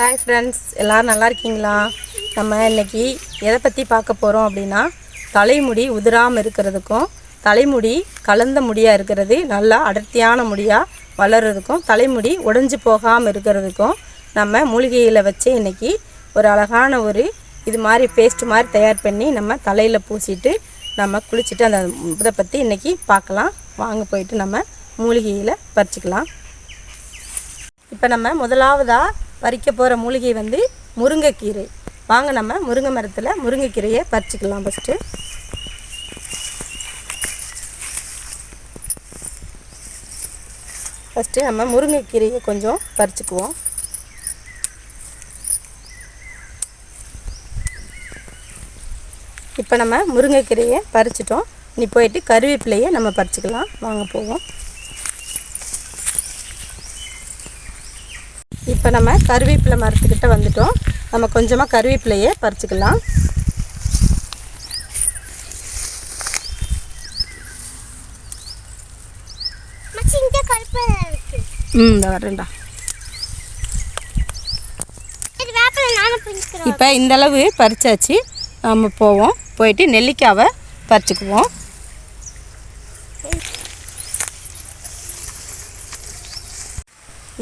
Hi friends எல்லோரும் நல்லா இருக்கீங்களா? நம்ம இன்றைக்கி எதை பற்றி பார்க்க போகிறோம் அப்படின்னா தலைமுடி உதிராமல் இருக்கிறதுக்கும் தலைமுடி கலந்த முடியாக இருக்கிறது நல்லா அடர்த்தியான முடியாக வளர்கிறதுக்கும் தலைமுடி உடைஞ்சு போகாமல் இருக்கிறதுக்கும் நம்ம மூலிகையில் வச்சு இன்றைக்கி ஒரு அழகான ஒரு இது மாதிரி பேஸ்ட் மாதிரி தயார் பண்ணி நம்ம தலையில் பூசிட்டு நம்ம குளிச்சுட்டு அந்த இதை பற்றி இன்றைக்கி பார்க்கலாம். வாங்க போயிட்டு நம்ம மூலிகையில் பறிச்சுக்கலாம். இப்போ நம்ம முதலாவதாக பறிக்க போகிற மூலிகை வந்து முருங்கைக்கீரை. வாங்க நம்ம முருங்கை மரத்தில் முருங்கைக்கீரையை பறிச்சிக்கலாம் ஃபஸ்ட்டு ஃபஸ்ட்டு நம்ம முருங்கைக்கீரையை கொஞ்சம் பறிச்சுக்குவோம். இப்போ நம்ம முருங்கைக்கீரையை பறிச்சிட்டோம். இனி போயிட்டு கருவேப்பிலையை நம்ம பறிச்சுக்கலாம். வாங்க போவோம். இப்போ நம்ம கருவேப்பிலை மரத்துக்கிட்ட வந்துட்டோம். நம்ம கொஞ்சமாக கருவேப்பிலையை பறிச்சுக்கலாம். ம் இந்த வரேன்டா. இப்போ இந்த அளவு பறிச்சாச்சு. நம்ம போவோம். போயிட்டு நெல்லிக்காவை பறிச்சுக்குவோம்.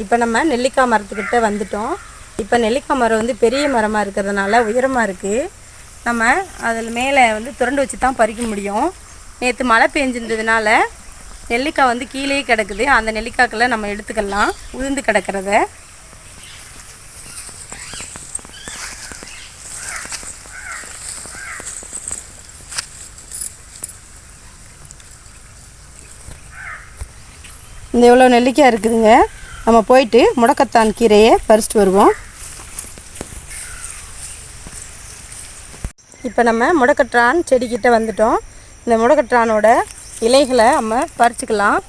இப்போ நம்ம நெல்லிக்காய் மரத்துக்கிட்ட வந்துட்டோம். இப்போ நெல்லிக்காய் மரம் வந்து பெரிய மரமாக இருக்கிறதுனால உயரமாக இருக்குது நம்ம அதில் மேலே வந்து துரண்டு வச்சு தான் பறிக்க முடியும். நேற்று மழை பெஞ்சிருந்ததுனால நெல்லிக்காய் வந்து கீழே கிடக்குது. அந்த நெல்லிக்காய்க்குள்ள நம்ம எடுத்துக்கலாம். உதிர்ந்து கிடக்கிறத. இந்த எவ்வளோ நெல்லிக்காய் இருக்குதுங்க? நம்ம போயிட்டு முடக்கத்தான் கீரையை பறிச்சிட்டு வருவோம். இப்போ நம்ம முடக்கற்றான் செடிக்கிட்ட வந்துட்டோம். இந்த முடக்கற்றானோட இலைகளை நம்ம பறிச்சுக்கலாம்.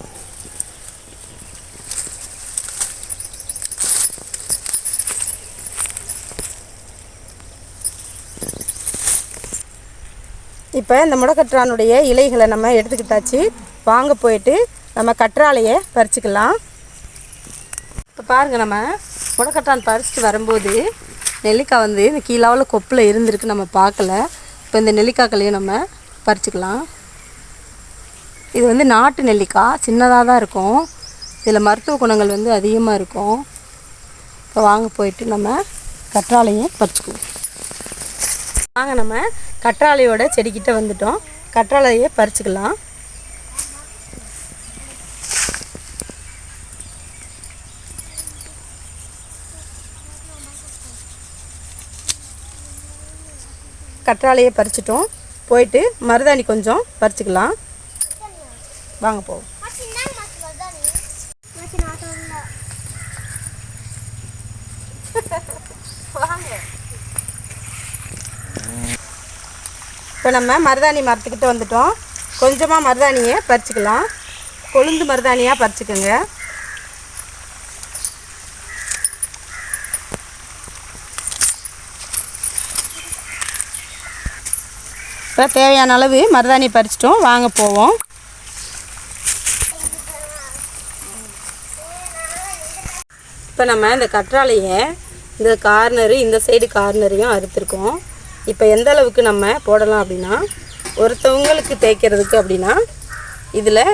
இப்போ இந்த முடக்கற்றானுடைய இலைகளை நம்ம எடுத்துக்கிட்டாச்சு. வாங்க போயிட்டு நம்ம கற்றாழையை பறிச்சுக்கலாம். பாருங்கள் நம்ம முடக்கட்டான் பறிச்சுட்டு வரும்போது நெல்லிக்காய் வந்து இந்த கீழாவில் கொப்பில் இருந்திருக்கு நம்ம பார்க்கல. இப்போ இந்த நெல்லிக்காய்களையும் நம்ம பறிச்சுக்கலாம். இது வந்து நாட்டு நெல்லிக்காய் சின்னதாக தான் இருக்கும். இதில் மருத்துவ குணங்கள் வந்து அதிகமாக இருக்கும். இப்போ வாங்க போயிட்டு நம்ம கற்றாழையும் பறிச்சுக்குவோம் வாங்க நம்ம கற்றாழையோட செடிக்கிட்ட வந்துட்டோம். கற்றாழையை பறிச்சுக்கலாம். கற்றாழையை பறிச்சிட்டோம். போயிட்டு மருதாணி கொஞ்சம் பறிச்சுக்கலாம். வாங்க போவோம். இப்போ நம்ம மருதாணி மரத்துக்கிட்ட வந்துட்டோம். கொஞ்சமாக மருதாணியை பறிச்சுக்கலாம். கொழுந்து மருதாணியாக பறிச்சுக்கோங்க. இப்போ தேவையான அளவு மருதாணி பறிச்சிட்டோம். வாங்க போவோம். இப்போ நம்ம இந்த கற்றாழையை இந்த கார்னரு இந்த சைடு கார்னரையும் அறுத்துருக்கோம். இப்போ எந்த அளவுக்கு நம்ம போடலாம் அப்படின்னா ஒருத்தவங்களுக்கு தேய்க்கிறதுக்கு அப்படின்னா இதில்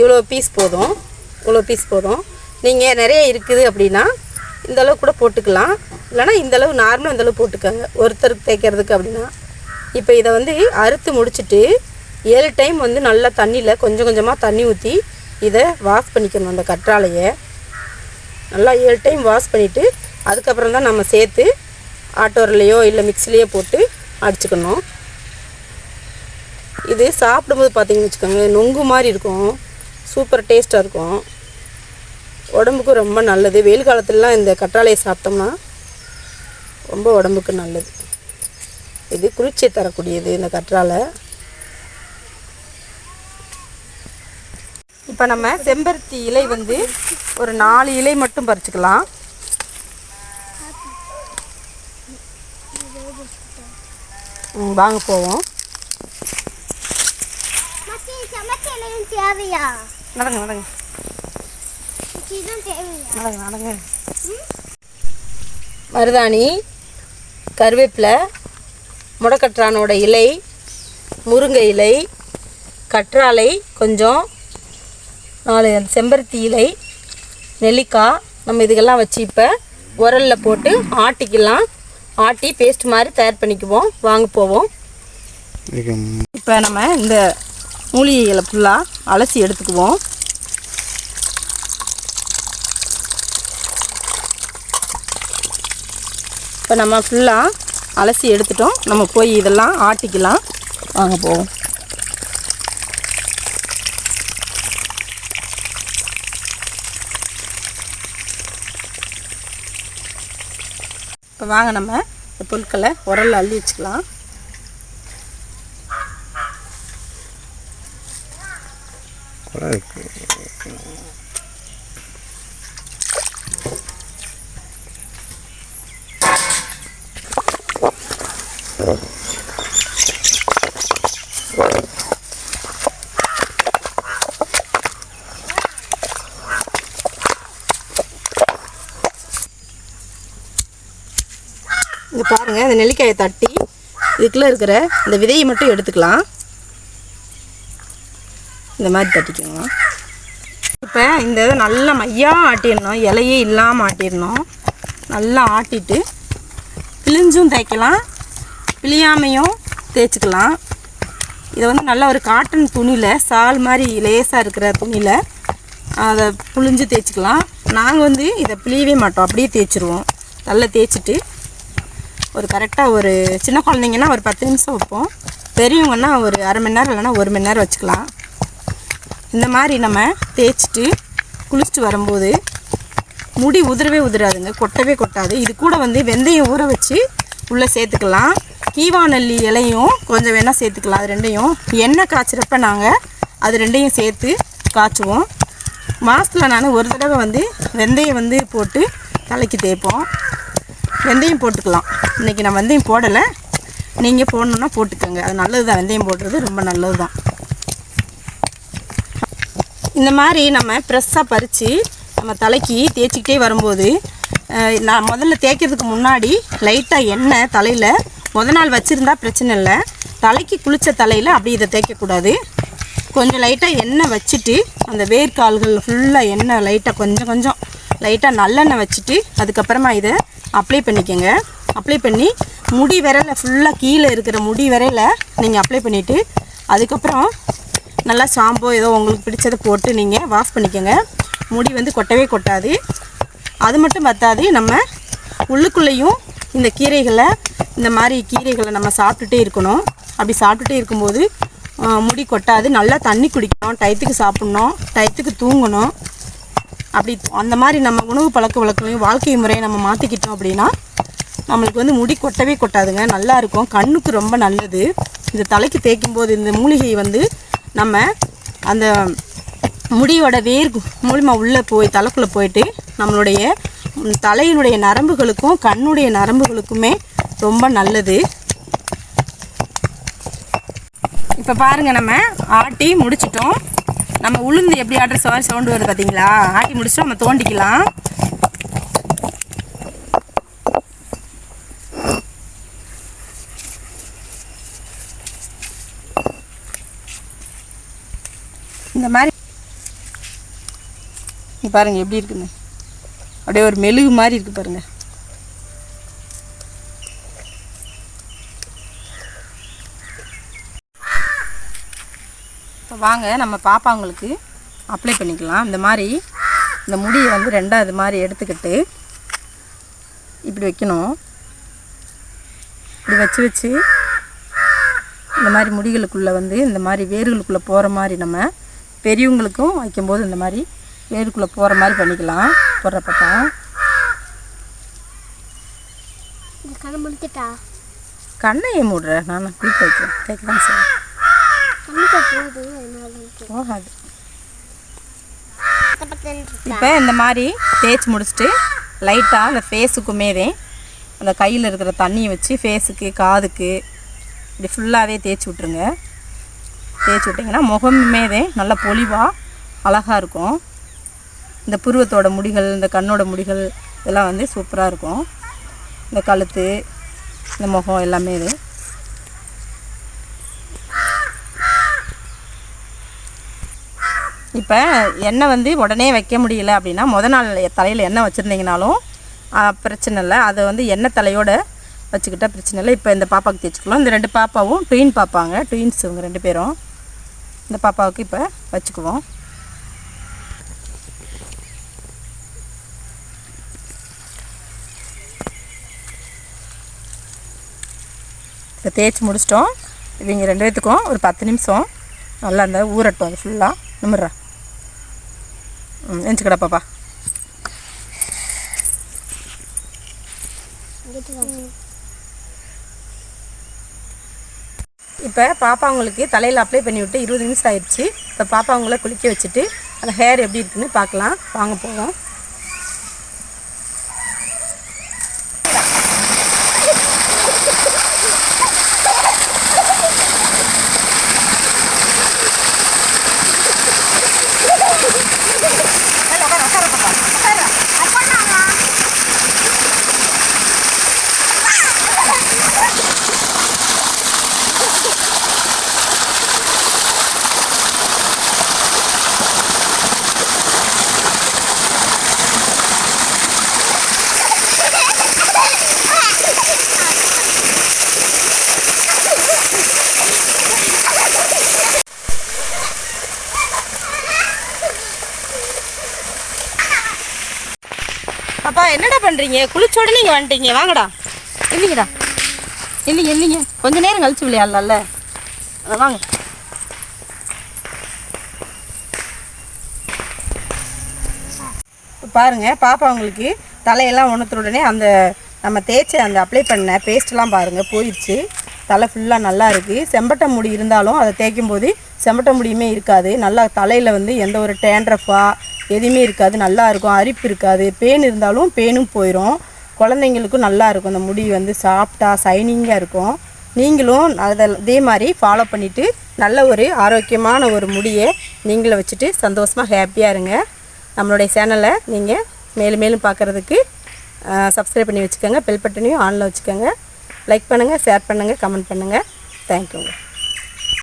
இவ்வளோ பீஸ் போதும். இவ்வளோ பீஸ் போதும். நீங்கள் நிறைய இருக்குது அப்படின்னா இந்தளவு கூட போட்டுக்கலாம். இல்லைனா இந்த அளவு நார்மலாக இந்தளவு போட்டுக்கோங்க. ஒருத்தருக்கு தேய்க்கிறதுக்கு அப்படின்னா. இப்போ இதை வந்து அறுத்து முடிச்சுட்டு ஏழு டைம் வந்து நல்லா தண்ணியில் கொஞ்சம் கொஞ்சமாக தண்ணி ஊற்றி இதை வாஷ் பண்ணிக்கணும் அந்த கற்றாழையை. நல்லா ஏழு டைம் வாஷ் பண்ணிவிட்டு அதுக்கப்புறம் தான் நம்ம சேர்த்து ஆட்டோரிலையோ இல்லை மிக்சிலையோ போட்டு அடிச்சுக்கணும். இது சாப்பிடும்போது பார்த்தீங்கன்னு வச்சுக்கோங்க நொங்கு மாதிரி இருக்கும். சூப்பர் டேஸ்ட்டாக இருக்கும். உடம்புக்கு ரொம்ப நல்லது. வெயில் காலத்துலலாம் இந்த கற்றாழையை சாப்பிட்டோம்னா ரொம்ப உடம்புக்கு நல்லது. இது குளிர்ச்சியை தரக்கூடியது இந்த கற்றாழை இப்போ நம்ம செம்பருத்தி இலை வந்து ஒரு நாலு இலை மட்டும் பறிச்சுக்கலாம். வாங்க போவோம். நடங்க நடங்க நடங்க. மருதாணி கருவேப்பிலை முடக்கற்றானோட இலை முருங்கை இலை கற்றாழை கொஞ்சம் நாலு செம்பருத்தி இலை நெல்லிக்காய் நம்ம இதுக்கெல்லாம் வச்சு இப்போ உரலில் போட்டு ஆட்டிக்கலாம். ஆட்டி பேஸ்ட் மாதிரி தயார் பண்ணிக்குவோம். வாங்க போவோம். இப்போ நம்ம இந்த மூலிகைகளை ஃபுல்லாக அலசி எடுத்துக்குவோம். இப்போ நம்ம ஃபுல்லாக அலசி எடுத்துட்டோம். நம்ம போய் இதெல்லாம் ஆட்டிக்கலாம். வாங்க போவோம். இப்போ வாங்க நம்ம இந்த பொருட்களை உரலில் அள்ளி வச்சுக்கலாம். குறை இது இங்கே பாருங்கள் இந்த நெல்லிக்காயை தட்டி இதுக்குள்ளே இருக்கிற இந்த விதையை மட்டும் எடுத்துக்கலாம். இந்த மாதிரி தட்டிக்கோங்க. இப்போ இந்த இதை நல்லா மையாக ஆட்டிடணும் இலையே இல்லாமல் ஆட்டிடணும். நல்லா ஆட்டிட்டு பிழிஞ்சும் தேய்க்கலாம். பிழியாமையும் தேய்ச்சிக்கலாம். இதை வந்து நல்லா ஒரு காட்டன் துணியில் சால் மாதிரி லேசாக இருக்கிற துணியில் அதை புழிஞ்சு தேய்ச்சிக்கலாம். நாங்கள் வந்து இதை பிழியவே மாட்டோம். அப்படியே தேய்ச்சிருவோம். நல்லா தேய்ச்சிட்டு ஒரு கரெக்டாக ஒரு சின்ன குழந்தைங்கன்னா ஒரு பத்து நிமிஷம் வைப்போம். பெரியவங்கன்னா ஒரு அரை மணி நேரம் இல்லைன்னா ஒரு மணி நேரம் வச்சுக்கலாம். இந்த மாதிரி நம்ம தேய்ச்சிட்டு குளிச்சுட்டு வரும்போது முடி உதிரவே உதிராதுங்க. கொட்டவே கொட்டாது. இது கூட வந்து வெந்தயம் ஊற வச்சு உள்ளே சேர்த்துக்கலாம். கீவாநல்லி இலையும் கொஞ்சம் வேணால் சேர்த்துக்கலாம் அது ரெண்டையும். எண்ணெய் காய்ச்சிறப்ப நாங்கள் அது ரெண்டையும் சேர்த்து காய்ச்சுவோம். மாதத்தில் நான் ஒரு தடவை வந்து வெந்தயம் வந்து போட்டு தலைக்கு தேய்ப்போம். வெந்தயம் போட்டுக்கலாம். இன்றைக்கி நான் வெந்தயம் போடலை. நீங்கள் போடணுன்னா போட்டுக்கோங்க. அது நல்லது தான் வெந்தயம் போடுறது ரொம்ப நல்லது தான் இந்த மாதிரி நம்ம ஃப்ரெஷ்ஷாக பறித்து நம்ம தலைக்கு தேய்ச்சிக்கிட்டே வரும்போது நான் முதல்ல தேய்க்கிறதுக்கு முன்னாடி லைட்டாக எண்ணெய் தலையில் முத நாள் வச்சுருந்தா பிரச்சனை இல்லை. தலைக்கு குளித்த தலையில் அப்படி இதை தேய்க்கக்கூடாது. கொஞ்சம் லைட்டாக எண்ணெய் வச்சுட்டு அந்த வேர்க்கால்கள் ஃபுல்லாக எண்ணெய் லைட்டாக கொஞ்சம் கொஞ்சம் லைட்டாக நல்லெண்ணெய் வச்சுட்டு அதுக்கப்புறமா இதை அப்ளை பண்ணிக்கோங்க. அப்ளை பண்ணி முடி விரல ஃபுல்லாக கீழே இருக்கிற முடி விரையில் நீங்கள் அப்ளை பண்ணிவிட்டு அதுக்கப்புறம் நல்லா ஷாம்போ ஏதோ உங்களுக்கு பிடிச்சதை போட்டு நீங்கள் வாஷ் பண்ணிக்கோங்க. முடி வந்து கொட்டவே கொட்டாது. அது மட்டும் பத்தாது நம்ம உள்ளுக்குள்ளேயும் இந்த கீரைகளை இந்த மாதிரி கீரைகளை நம்ம சாப்பிட்டுட்டே இருக்கணும். அப்படி சாப்பிட்டுட்டே இருக்கும்போது முடி கொட்டாது. நல்லா தண்ணி குடிக்கணும். டயத்துக்கு சாப்பிட்ணும். டயத்துக்கு தூங்கணும். அப்படி அந்த மாதிரி நம்ம உணவு பழக்க வழக்கங்களையும் வாழ்க்கை முறையை நம்ம மாற்றிக்கிட்டோம் அப்படின்னா நம்மளுக்கு வந்து முடி கொட்டவே கொட்டாதுங்க. நல்லா இருக்கும். கண்ணுக்கு ரொம்ப நல்லது. இந்த தலைக்கு தேய்க்கும் போது இந்த மூலிகை வந்து நம்ம அந்த முடியோட வேர் மூலிமா உள்ளே போய் தலைக்குள்ளே போயிட்டு நம்மளுடைய தலையினுடைய நரம்புகளுக்கும் கண்ணுடைய நரம்புகளுக்குமே ரொம்ப நல்லது. இப்போ பாருங்க நம்ம ஆட்டி முடிச்சிட்டோம். நம்ம உளுந்து எப்படி ஆட்டுற சுவாரி சவுண்டு வருது பார்த்தீங்களா ஆட்டி முடிச்சுட்டு நம்ம தோண்டிக்கலாம். இந்த மாதிரி பாருங்க எப்படி இருக்குன்னு. அப்படியே ஒரு மெழுகு மாதிரி இருக்குது பாருங்கள் இப்போ வாங்க நம்ம பாப்பாங்களுக்கு அப்ளை பண்ணிக்கலாம். இந்த மாதிரி இந்த முடியை வந்து ரெண்டாக இது மாதிரி எடுத்துக்கிட்டு இப்படி வைக்கணும். இப்படி வச்சு வச்சு இந்த மாதிரி முடிகளுக்குள்ளே வந்து இந்த மாதிரி வேர்களுக்குள்ளே போகிற மாதிரி நம்ம பெரியவங்களுக்கும் வைக்கும்போது இந்த மாதிரி வேருக்குள்ளே போகிற மாதிரி பண்ணிக்கலாம். போடுறப்பட்டா இந்த கண்ணை முடித்துட்டா கண்ணை ஏன் மூடுற. நான் குளிக்க வைக்கிறேன். தேய்க்க தான் சரி போகுது. இப்போ இந்த மாதிரி தேய்ச்சி முடிச்சுட்டு லைட்டாக அந்த ஃபேஸுக்குமேவே அந்த கையில் இருக்கிற தண்ணியை வச்சு ஃபேஸுக்கு காதுக்கு இப்படி ஃபுல்லாகவே தேய்ச்சி விட்ருங்க தேய்ச்சி விட்டிங்கன்னா முகமேதே நல்ல பொலிவாக அழகாக இருக்கும். இந்த புருவத்தோட முடிகள் இந்த கண்ணோட முடிகள் இதெல்லாம் வந்து சூப்பராக இருக்கும். இந்த கழுத்து இந்த முகம் எல்லாமே இது. இப்போ எண்ணெய் வந்து உடனே வைக்க முடியல அப்படின்னா முத நாள் தலையில் எண்ணெய் வச்சுருந்தீங்கனாலும் பிரச்சனை இல்லை. அதை வந்து எண்ணெய் தலையோடு வச்சுக்கிட்டால் பிரச்சனை இல்லை. இப்போ இந்த பாப்பாவுக்கு தேய்ச்சிக்கலாம். இந்த ரெண்டு பாப்பாவும் ட்வீன் பாப்பாங்க. ட்வீன்ஸ் இவங்க ரெண்டு பேரும். இந்த பாப்பாவுக்கு இப்போ வச்சுக்குவோம். இப்போ தேய்ச்சி முடிச்சிட்டோம். இவங்க ரெண்டு பேத்துக்கும் ஒரு பத்து நிமிஷம். நல்லா அந்த ஊறட்டும் அது ஃபுல்லாக நிமிட்றா ம் எஞ்சிக்கடா பாப்பா. இப்போ பாப்பாங்களுக்கு தலையில் அப்ளை பண்ணி விட்டு இருபது நிமிஷம் ஆயிடுச்சு. இப்போ பாப்பா அவங்கள குளிக்க வச்சுட்டு அந்த ஹேர் எப்படி இருக்குன்னு பார்க்கலாம். வாங்க போவோம். வரீங்க குளிச்ச உடனே இங்கே வந்துட்டீங்க. வாங்கடா. இல்லைங்கடா. இல்லைங்க இல்லைங்க. கொஞ்ச நேரம் கழிச்சு விளையாடலாம்ல. வாங்க. பாருங்கள் பாருங்க பாப்பா உங்களுக்கு தலையெல்லாம் உணர்த்த உடனே அந்த நம்ம தேய்ச்ச அந்த அப்ளை பண்ண பேஸ்ட்லாம் பாருங்க போயிடுச்சு தலை ஃபுல்லாக நல்லா இருக்குது செம்பட்டை முடி இருந்தாலும் அதை தேய்க்கும் போது செம்பட்டை முடியுமே இருக்காது. நல்லா தலையில் வந்து எந்த ஒரு டேண்ட்ரஃபாக எதுவுமே இருக்காது நல்லா இருக்கும். அரிப்பு இருக்காது. பேன் இருந்தாலும் பேனும் போயிடும் குழந்தைங்களுக்கும் நல்லா இருக்கும். அந்த முடி வந்து சாஃப்டாக சைனிங்காக இருக்கும். நீங்களும் அதை இதே மாதிரி ஃபாலோ பண்ணிவிட்டு நல்ல ஒரு ஆரோக்கியமான ஒரு முடியை நீங்களும் வச்சுட்டு சந்தோஷமாக ஹாப்பியாக இருங்க. நம்மளுடைய சேனலை நீங்கள் மேலும் மேலும் பார்க்குறதுக்கு சப்ஸ்கிரைப் பண்ணி வச்சுக்கோங்க. பெல் பட்டனையும் ஆனில் வச்சுக்கோங்க. லைக் பண்ணுங்கள் ஷேர் பண்ணுங்கள் கமெண்ட் பண்ணுங்கள் தேங்க்யூங்க